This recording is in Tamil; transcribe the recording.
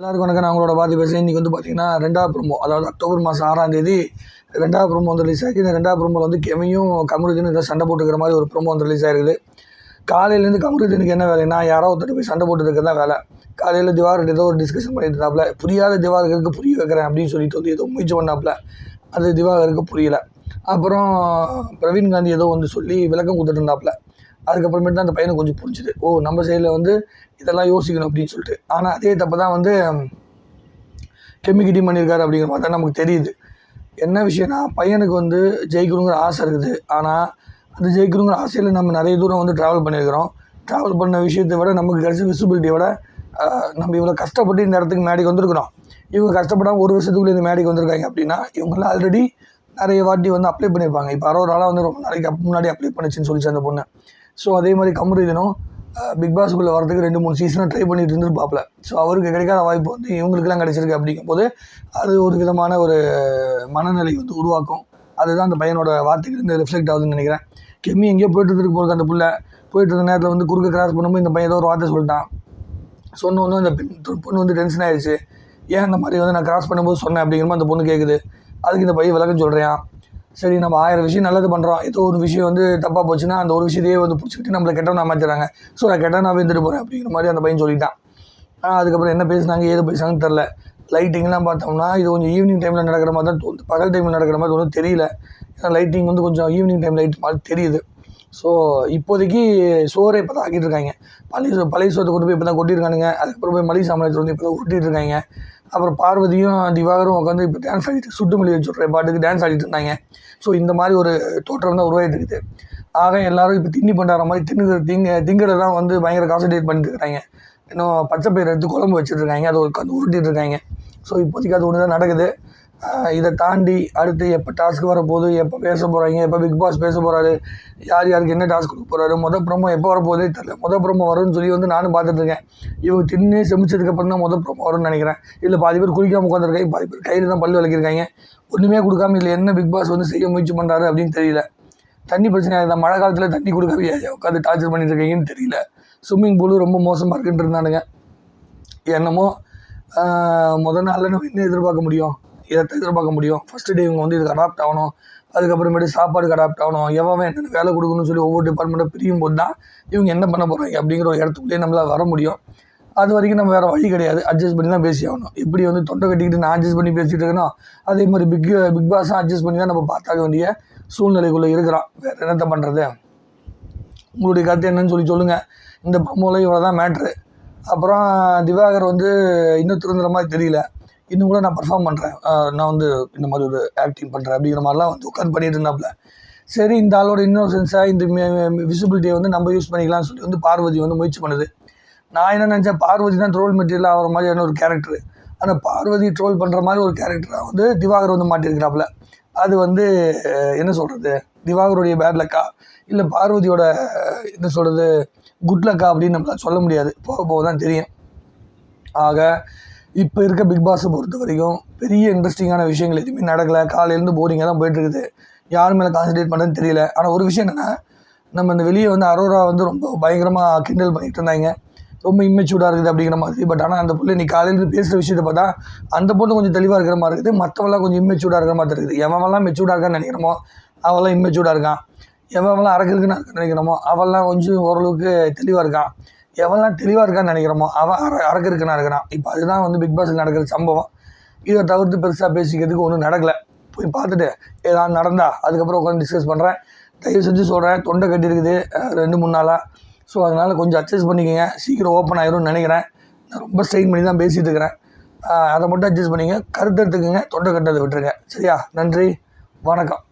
எல்லாருக்கும் வணக்கம். நான் உங்களோட பார்த்து பேசுகிறேன் இன்றைக்கி வந்து பார்த்தீங்கன்னா ரெண்டாவது ப்ரோமோ அதாவது அக்டோபர் மாதம் ஆறாம் தேதி ரெண்டாவது ப்ரோமோ வந்து ரிலீஸ் ஆகி இந்த ரெண்டாவது ப்ரோமோவில் வந்து கெமியும் கமருதீனும் ஏதோ சண்டை போட்டுக்கிற மாதிரி ஒரு ப்ரோமோ வந்து ரிலீஸ் ஆகிருக்குது காலையிலேருந்து கமருதீனுக்கு என்ன வேலைன்னா யாரோ ஒருத்தர் போய் சண்டை போட்டுருக்க தான் வேலை. காலையில் திவாகர் ஏதோ ஒரு டிஸ்கஷன் பண்ணிட்டு இருந்தாப்புல புரியாத திவாகருக்கு புரிய வைக்கிறேன் அப்படின்னு சொல்லிட்டு வந்து ஏதோ முயற்சி பண்ணாப்புல. அது திவாகருக்கு புரியலை. அப்புறம் பிரவீன் காந்தி ஏதோ வந்து சொல்லி விளக்கம் கொடுத்துட்டு இருந்தாப்புல. அதுக்கப்புறமேட்டு தான் அந்த பையனுக்கு கொஞ்சம் புரிஞ்சுது. ஓ நம்ம சைடில் வந்து இதெல்லாம் யோசிக்கணும் அப்படின்னு சொல்லிட்டு. ஆனால் அதே தப்பு தான் வந்து கெமிக்கிட்டி பண்ணியிருக்காரு அப்படிங்கிற மாதிரி தான் நமக்கு தெரியுது. என்ன விஷயம்னா பையனுக்கு வந்து ஜெயிக்கணுங்கிற ஆசை இருக்குது. ஆனால் அந்த ஜெயிக்கணுங்கிற ஆசையில் நம்ம நிறைய தூரம் வந்து ட்ராவல் பண்ணியிருக்கிறோம் ட்ராவல் பண்ண விஷயத்தை விட நமக்கு கிடைச்ச விசிபிலிட்டியை விட நம்ம இவ்வளோ கஷ்டப்பட்டு இந்த இடத்துக்கு மேடைக்கு வந்திருக்கிறோம். இவங்க கஷ்டப்படாமல் ஒரு வருஷத்துக்குள்ளே இந்த மேடைக்கு வந்திருக்காங்க அப்படின்னா இவங்களாம் ஆல்ரெடி நிறைய வாட்டி வந்து அப்ளை பண்ணியிருப்பாங்க இப்போ அரோராலாம் வந்து ரொம்ப நாளைக்கு முன்னாடி அப்ளை பண்ணுச்சுன்னு சொல்லிச்சு அந்த பொண்ணு. ஸோ அதே மாதிரி கமருதீனும் பிக் பாஸ்க்குள்ளே வரதுக்கு ரெண்டு மூணு சீசனாக ட்ரை பண்ணிட்டு இருந்திருப்பாப்ல. ஸோ அவருக்கு கிடைக்காத வாய்ப்பு வந்து இவங்களுக்கெல்லாம் கிடைச்சிருக்கு அப்படிங்கும்போது அது ஒரு விதமான ஒரு மனநிலை வந்து உருவாக்கும். அதுதான் அந்த பையனோட வார்த்தைக்கு வந்து ரிஃப்ளெக்ட் ஆகுதுன்னு நினைக்கிறேன். கெம்மி எங்கேயோ போயிட்டு இருந்துருக்கு போகிறது அந்த பிள்ளை. போயிட்டு இருந்த நேரத்தில் வந்து குறுக்க கிராஸ் பண்ணும்போது இந்த பையன் ஏதோ ஒரு வார்த்தை சொல்லிட்டான். சொன்ன உடனே அந்த பெண் பொண்ணு வந்து டென்ஷன் ஆயிடுச்சு ஏன் இந்த மாதிரி வந்து நான் கிராஸ் பண்ணும்போது சொன்னேன்? அப்படிங்கிற அந்த பொண்ணு கேட்குது அதுக்கு இந்த பையன் விளக்கம் சொல்கிறேன் சரி நம்ம ஆயிரம் விஷயம் நல்லது பண்ணுறோம் ஏதோ ஒரு விஷயம் வந்து தப்பாக போச்சுன்னா அந்த ஒரு விஷயத்தையே வந்து பிடிச்சிக்கிட்டு நம்மளை கெட்டவனா மாற்றிடுறாங்க ஸோ நான் கெட்டவனாவே இருந்துட்டு போகிறேன் அப்படிங்கிற மாதிரி அந்த பையன் சொல்லிட்டான். அதுக்கப்புறம் என்ன பேசுனாங்க ஏது பேசுனாங்கன்னு தெரில லைட்டிங்லாம் பார்த்தோம்னா இது கொஞ்சம் ஈவினிங் டைமில் நடக்கிற மாதிரி தான் தோணுது. பகல் டைமில் நடக்கிற மாதிரி ஒன்றும் தெரியல. ஏன்னா லைட்டிங் வந்து கொஞ்சம் ஈவினிங் டைம் லைட் மாதிரி தெரியுது. ஸோ இப்போதைக்கு சோறை இப்போ தான் ஆக்கிட்டு இருக்காங்க பழைய பழைய சோத்தை கொண்டு போய் இப்போ தான் கொட்டியிருக்கானுங்க. அதுக்கப்புறம் போய் மளிகை சாமானத்தை வந்து இப்போ தான் உருட்டிட்டு இருக்காங்க அப்புறம் பார்வதியும் திவாகரும் உட்காந்து இப்போ டான்ஸ் ஆடிட்டு சுட்டு மொழி வச்சுட்ற பாட்டுக்கு டான்ஸ் ஆடிட்டு இருந்தாங்க. ஸோ இந்த மாதிரி ஒரு தோற்றம் தான் உருவாகிட்டு இருக்குது ஆக எல்லாரும் இப்போ திண்ணி பண்ணுற மாதிரி தின்னுகிற திங்க திங்கிறது தான் வந்து பயங்கர கான்சன்ட்ரேட் பண்ணிட்டு இருக்காங்க. இன்னும் பச்சை பயிர் எடுத்து குழம்பு வச்சுட்டு இருக்காங்க. அதை உட்காந்து உருட்டிட்டு இருக்காங்க. ஸோ இப்போதைக்கு அது ஒன்று தான் நடக்குது. இதை தாண்டி அடுத்து எப்போ டாஸ்க் வரப்போகுது எப்போ பேச போகிறாங்க எப்போ பிக் பாஸ் பேச போகிறாரு யார் யாருக்கு என்ன டாஸ்க் கொடுக்க போகிறாரு மொதல் ப்ரோமோ எப்போ வரப்போகுதே தெரில மொதல் ப்ரோமோ வரும்னு சொல்லி வந்து நானும் பார்த்துட்ருக்கேன். இவங்க தின்னு செமிச்சதுக்கப்புறம் தான் மொதல் ப்ரோமோ வரும்னு நினைக்கிறேன். இல்லை பாதி பேர் குளிக்காமல் உட்காந்துருக்காங்க பாதி பேர் கையில் தான் பல்லு விளக்கிருக்காங்க ஒன்றுமே கொடுக்காம இல்லை என்ன பிக் பாஸ் வந்து செய்ய முயற்சி பண்ணுறாரு அப்படின்னு தெரியல. தண்ணி பிரச்சனை இருந்தால் மழை காலத்தில் தண்ணி கொடுக்கவே உட்காந்து டார்ச்சர் பண்ணிட்டு இருக்கீங்கன்னு தெரியல. ஸ்விம்மிங் பூலு ரொம்ப மோசமாக இருக்குன்ட்டு இருந்தானுங்க. என்னமோ முத நாளில் நம்ம என்ன எதிர்பார்க்க முடியும்? இதை எதிர்பார்க்க முடியும். ஃபஸ்ட்டு டே இவங்க வந்து இதுக்கு அடாப்ட் ஆகணும். அதுக்கப்புறமேட்டு சாப்பாடுக்கு அடாப்ட் ஆகணும். எவன் என்னென்ன வேலை கொடுக்கணும்னு சொல்லி ஒவ்வொரு டிபார்ட்மெண்ட்டும் பிரியும் போது தான் இவங்க என்ன பண்ண போகிறாங்க அப்படிங்கிற ஒரு இடத்துக்குள்ளேயே நம்மளால் வர முடியும். அது வரைக்கும் நம்ம வேறு வழி கிடையாது. அட்ஜஸ்ட் பண்ணி தான் பேசி ஆகணும். எப்படி வந்து தொண்டை கட்டிக்கிட்டு நான் அட்ஜஸ்ட் பண்ணி பேசிகிட்டு இருக்கேனோ அதே மாதிரி பிக் பிக் பாஸாக அட்ஜஸ்ட் பண்ணி தான் நம்ம பார்த்தாக வேண்டிய சூழ்நிலைக்குள்ளே இருக்கிறோம். வேறு என்னத்த பண்ணுறது உங்களுடைய கருத்து என்னன்னு சொல்லி சொல்லுங்கள் இந்த ப்ரொமோவில் இவ்வளோ தான் மேட்ரு அப்புறம் திவாகர் வந்து இன்னும் திருந்துற மாதிரி தெரியல. இன்னும் கூட நான் பர்ஃபார்ம் பண்ணுறேன் நான் வந்து இந்த மாதிரி ஒரு ஆக்டிங் பண்ணுறேன் அப்படிங்கிற மாதிரிலாம் வந்து உட்காந்து பண்ணிட்டு இருந்தாப்புல சரி இந்த ஆளோட இன்னோசென்ஸாக இந்த விசிபிலிட்டியை வந்து நம்ம யூஸ் பண்ணிக்கலாம்னு சொல்லி வந்து பார்வதி வந்து முயற்சி பண்ணுது. நான் என்ன நினச்சேன் பார்வதி தான் ட்ரோல் மெட்டீரியல் ஆகிற மாதிரியான ஒரு கேரக்டர் ஆனால் பார்வதி ட்ரோல் பண்ணுற மாதிரி ஒரு கேரக்டராக வந்து திவாகர் வந்து மாட்டியிருக்கிறாப்புல. அது வந்து என்ன சொல்கிறது திவாகருடைய பேட் லக்கா இல்லை பார்வதியோட என்ன சொல்கிறது குட் லக்கா அப்படின்னு நம்மளால் சொல்ல முடியாது. போக போக தான் தெரியும். ஆக இப்போ இருக்க பிக் பாஸை பொறுத்த வரைக்கும் பெரிய இன்ட்ரெஸ்டிங்கான விஷயங்கள் எதுவுமே நடக்கலை. காலையிலேருந்து போரிங்காக தான் போயிட்டுருக்குது. யார் மேலே கான்சன்ட்ரேட் பண்ணுறதுன்னு தெரியல. ஆனால் ஒரு விஷயம் என்னென்னா நம்ம இந்த வெளியே வந்து அரோரா வந்து ரொம்ப பயங்கரமாக கிண்டல் பண்ணிட்டு இருந்தாங்க. ரொம்ப இம்மெச்சூர்டாக இருக்குது அப்படிங்கிற மாதிரி. பட் ஆனால் அந்த பிள்ளை நீ காலையிலேருந்து பேசுகிற விஷயத்தை பார்த்தா அந்த பொண்ணு கொஞ்சம் தெளிவாக இருக்கிற மாதிரி இருக்குது. மற்றவெல்லாம் கொஞ்சம் இம்மெச்சூர்டாக இருக்கிற மாதிரி இருக்குது. எவன்லாம் மெச்சூர்டாக இருக்கான்னு நினைக்கிறோமோ அவெல்லாம் இம்மெச்சூர்டாக இருக்கான். எவன்லாம் அறக்கிறதுக்குன்னு நினைக்கிறோமோ அவெல்லாம் கொஞ்சம் ஓரளவுக்கு தெளிவாக இருக்கான். எவன்லாம் தெளிவாக இருக்கான்னு நினைக்கிறோமோ அவன் அற அறக்கிறதுக்குனா இருக்கிறான். இப்போ அதுதான் வந்து பிக் பாஸில் நடக்கிற சம்பவம். இதை தவிர்த்து பெருசாக பேசிக்கிறதுக்கு ஒன்றும் நடக்கலை. போய் பார்த்துட்டு ஏதாவது நடந்தா அதுக்கப்புறம் உட்காந்து டிஸ்கஸ் பண்ணுறேன் தயவு செஞ்சு சொல்கிறேன் தொண்டை கட்டியிருக்குது ரெண்டு மூணு நாளாக ஸோ அதனால் கொஞ்சம் அட்ஜஸ்ட் பண்ணிக்கங்க. சீக்கிரம் ஓப்பன் ஆயிரும்னு நினைக்கிறேன். நான் ரொம்ப ஸ்ட்ரெயின் பண்ணி தான் பேசிகிட்டு இருக்கிறேன். அதை மட்டும் அட்ஜஸ்ட் பண்ணிங்க. கருத்து எடுத்துக்கோங்க தொண்டை கட்டதை விட்டுருங்க. சரியா? நன்றி. வணக்கம்.